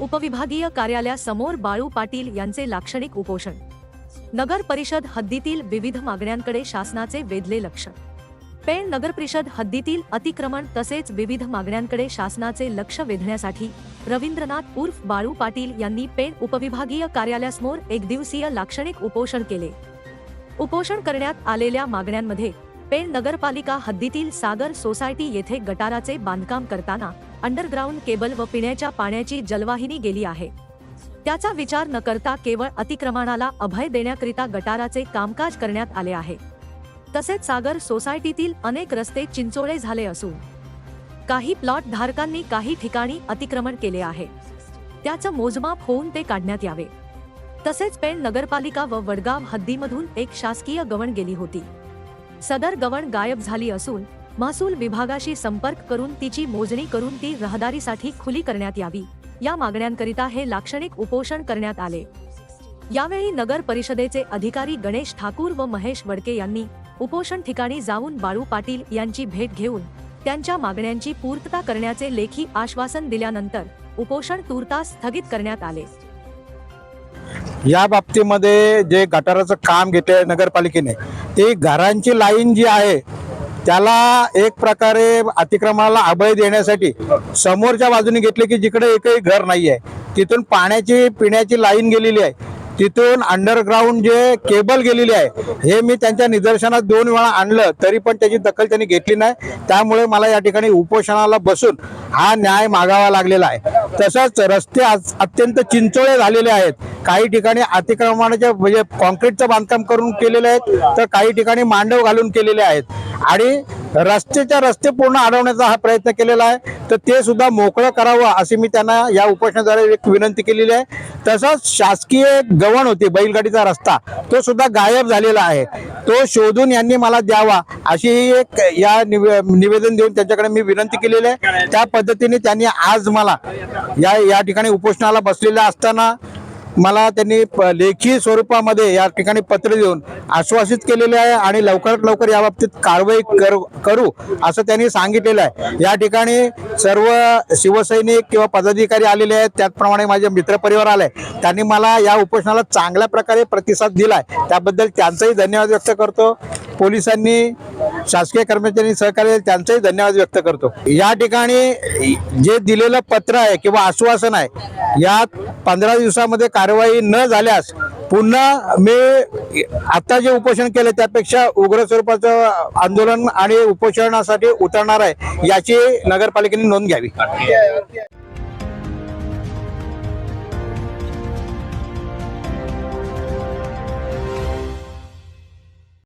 उपविभागीय कार्यालयासमोर बाळू पाटील यांचे लाक्षणिक उपोषण. नगर परिषद हद्दीतील विविध मागण्यांकडे शासनाचे वेधले लक्ष. पेण नगर परिषद हद्दीतील अतिक्रमण तसेच विविध मागण्यांकडे शासनाचे लक्ष वेधण्यासाठी रवींद्रनाथ उर्फ बाळू पाटील यांनी पेण उपविभागीय कार्यालयासमोर एक दिवसीय लाक्षणिक उपोषण केले. उपोषण करण्यात आलेल्या मागण्यांमध्ये पेण नगरपालिका हद्दीतील सागर सोसायटी येथे गटाराचे बांधकाम करताना अंडरग्राऊंड केबल व पिण्याच्या पाण्याची जलवाहिनी गेली आहे. त्याचा विचार न करता केवळ अतिक्रमणाला अभय देण्याकरिता गटाराचे कामकाज करण्यात आले आहे. तसेच सागर सोसायटीतील अनेक रस्ते चिंचोळे झाले असून काही प्लॉट धारकांनी काही ठिकाणी अतिक्रमण केले आहे. त्याचं मोजमाप होऊन ते काढण्यात यावे. तसेच पेण नगरपालिका व वडगाव हद्दीमधून एक शासकीय गवण गेली होती. सदर गवण गायब झाली असून महसूल विभागाशी संपर्क करून तिची मोजणी करून ती रहदारीसाठी खुली करण्यात यावी. या मागण्यांकरिता हे लाक्षणिक उपोषण करण्यात आले. यावेळी नगर परिषदेचे अधिकारी गणेश ठाकूर व महेश वडके यांनी उपोषण ठिकाणी जाऊन बाळू पाटील यांची भेट घेऊन त्यांच्या मागण्यांची पूर्तता करण्याचे लेखी आश्वासन दिल्यानंतर उपोषण तूर्तास स्थगित करण्यात आले. या बाबतीमध्ये जे गटाराचं काम घेतले नगरपालिकेने ती घरांची लाईन जी आहे त्याला एक प्रकारे अतिक्रमणाला अभय देण्यासाठी समोरच्या बाजूने घेतले की जिकडे एकही घर नाही आहे तिथून पाण्याची पिण्याची लाईन गेलेली आहे. तिथून अंडरग्राऊंड जे केबल गेलेली आहे हे मी त्यांच्या निदर्शनात दोन वेळा आणलं तरी पण त्याची दखल त्यांनी घेतली नाही. त्यामुळे मला या ठिकाणी उपोषणाला बसून हा न्याय मागावा लागलेला आहे. तसंच रस्ते आज अत्यंत चिंचोळे झालेले आहेत. काही ठिकाणी अतिक्रमणाच्या म्हणजे कॉन्क्रीटचं बांधकाम करून केलेले आहेत तर काही ठिकाणी मांडव घालून केलेले आहेत. आणि रस्त्याच्या रस्ते पूर्ण अडवण्याचा हा प्रयत्न केलेला आहे. तर ते सुद्धा मोकळं करावं अशी मी त्यांना या उपोषणाद्वारे एक विनंती केलेली आहे. तसंच शासकीय गवण होती बैलगाडीचा रस्ता तो सुद्धा गायब झालेला आहे. तो शोधून यांनी मला द्यावा अशी एक या निवे निवेदन देऊन त्यांच्याकडे मी विनंती केलेली आहे. त्या पद्धतीने त्यांनी आज मला या या ठिकाणी उपोषणाला बसलेल्या असताना मला त्यांनी प- लेखी स्वरूपामध्ये या ठिकाणी पत्र देऊन आश्वासित केलेले आहे आणि लवकरात लवकर या बाबतीत कारवाई कर करू असं त्यांनी सांगितलेलं आहे. या ठिकाणी सर्व शिवसैनिक किंवा पदाधिकारी आलेले आहेत. त्याचप्रमाणे माझे मित्रपरिवार आले त्यांनी मला या उपोषणाला चांगल्या प्रकारे प्रतिसाद दिलाय. त्याबद्दल त्यांचाही धन्यवाद व्यक्त करतो. पोलिसांनी शासकीय कर्मचाऱ्यांनी सहकार्य त्यांचंही त्यांचाही धन्यवाद व्यक्त करतो. या ठिकाणी जे दिलेलं पत्र आहे किंवा आश्वासन आहे यात पंधरा दिवसामध्ये कारवाई न झाल्यास पुन्हा मी आता जे उपोषण केलं त्यापेक्षा उग्र स्वरूपाचं आंदोलन आणि उपोषणासाठी उतरणार आहे याची नगरपालिकेने नोंद घ्यावी.